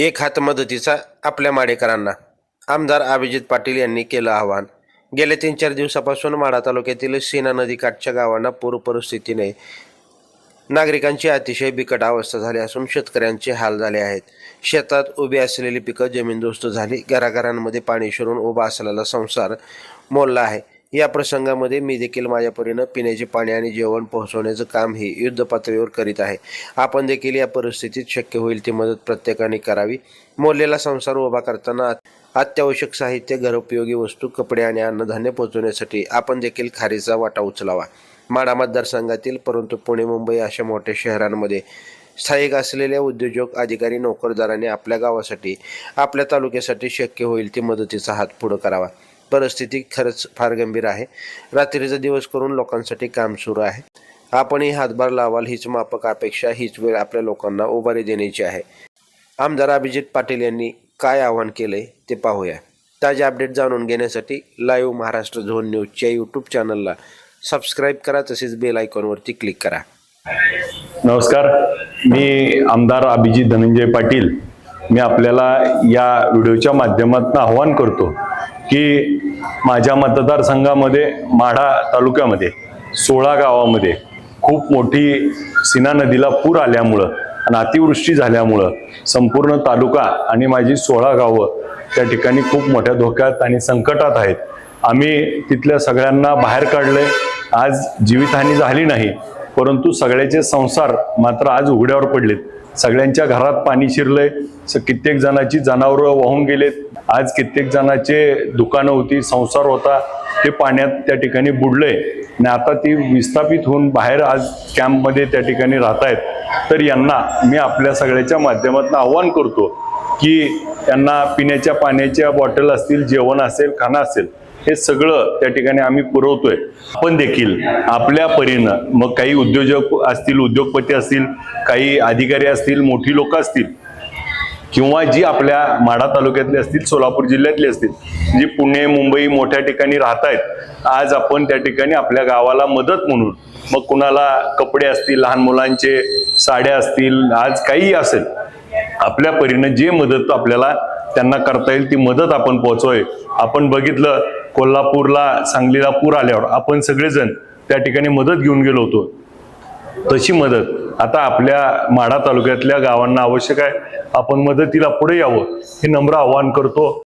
एक हात मदतीचा आपल्या माडेकरांना आमदार अभिजित पाटील यांनी केलं आवाहन. गेल्या तीन चार दिवसापासून माढा तालुक्यातील सीना नदीकाठच्या गावांना पूर परिस्थितीने नागरिकांची अतिशय बिकट अवस्था झाली असून शेतकऱ्यांचे हाल झाले आहेत. शेतात उभी असलेली पिकं जमीनदोस्त झाली. घराघरांमध्ये पाणी शिरून उभा असलेला संसार मोडला आहे. या प्रसंगामध्ये मी देखील माझ्या परीनं पिण्याचे पाणी आणि जेवण पोहोचवण्याचं काम हे युद्धपातळीवर करीत आहे. आपण देखील या परिस्थितीत शक्य होईल ती मदत प्रत्येकाने करावी. मोडलेला संसार उभा करताना अत्यावश्यक साहित्य घरोपयोगी वस्तू कपडे आणि अन्नधान्य पोहोचवण्यासाठी आपण देखील खारीचा वाटा उचलावा. माडा मतदारसंघातील परंतु पुणे मुंबई अशा मोठ्या शहरांमध्ये स्थायिक असलेल्या उद्योजक अधिकारी नोकरदारांनी आपल्या गावासाठी आपल्या तालुक्यासाठी शक्य होईल ती मदतीचा हात पुढं करावा. परिस्थिती खरंच फार गंभीर आहे. रात्रीचा दिवस करून लोकांसाठी काम सुरू आहे. आपणही हातभार लावाल हीच मापक अपेक्षा हीच वेळ आपल्या लोकांना उभारी देण्याची आहे. आमदार अभिजित पाटील यांनी काय आवाहन केलंय ते पाहूया. ताजे अपडेट जाणून घेण्यासाठी लाईव्ह महाराष्ट्र झोन न्यूजच्या यूट्यूब चॅनलला सबस्क्राईब करा तसेच बेल आयकॉनवरती क्लिक करा. नमस्कार. मी आमदार अभिजित धनंजय पाटील. मी आपल्याला या व्हिडिओच्या माध्यमातून आव्हान करतो की माझ्या मतदारसंघामध्ये माढा तालुक्यामध्ये सोळा गावामध्ये खूप मोठी सीना नदीला पूर आल्यामुळं आणि अतिवृष्टी झाल्यामुळं संपूर्ण तालुका आणि माझी सोळा गावं त्या ठिकाणी खूप मोठ्या धोक्यात आणि संकटात आहेत. आम्ही तिथल्या सगळ्यांना बाहेर काढले आज जीवितहानी झाली नाही परंतु सगळ्याचे संसार मात्र आज उघड्यावर पडलेत. सगळ्यांच्या घरात पाणी शिरलंय. स- कित्येक जणांची जनावरं वाहून गेलेत. आज कित्येक जणांचे दुकानं होती संसार होता ते पाण्यात त्या ठिकाणी बुडलंय. आणि आता ती विस्थापित होऊन बाहेर आज कॅम्पमध्ये त्या ठिकाणी राहत आहेत तर यांना मी आपल्या सगळ्याच्या माध्यमातून आव्हान करतो की त्यांना पिण्याच्या पाण्याच्या बॉटल असतील जेवण असेल खाणं असेल हे सगळं त्या ठिकाणी आम्ही पुरवतोय. आपण देखील आपल्या परीनं मग काही उद्योजक असतील उद्योगपती असतील काही अधिकारी असतील मोठी लोक असतील किंवा जी आपल्या माढा तालुक्यातली असतील सोलापूर जिल्ह्यातली असतील जी पुणे मुंबई मोठ्या ठिकाणी राहत आहेत आज आपण त्या ठिकाणी आपल्या गावाला मदत म्हणून मग कुणाला कपडे असतील लहान मुलांचे साड्या असतील आज काही असेल आपल्या परीनं जे मदत आपल्याला त्यांना करता येईल ती मदत आपण पोहोचवय. आपण बघितलं कोल्हापूरला सांगलीला पूर आल्यावर आपण सगळेजण त्या ठिकाणी मदत घेऊन गेलो होतो. तशी मदत आता आपल्या माढा तालुक्यातल्या गावांना आवश्यक आहे. आपण मदतीला पुढे यावं हे नम्र आवाहन करतो.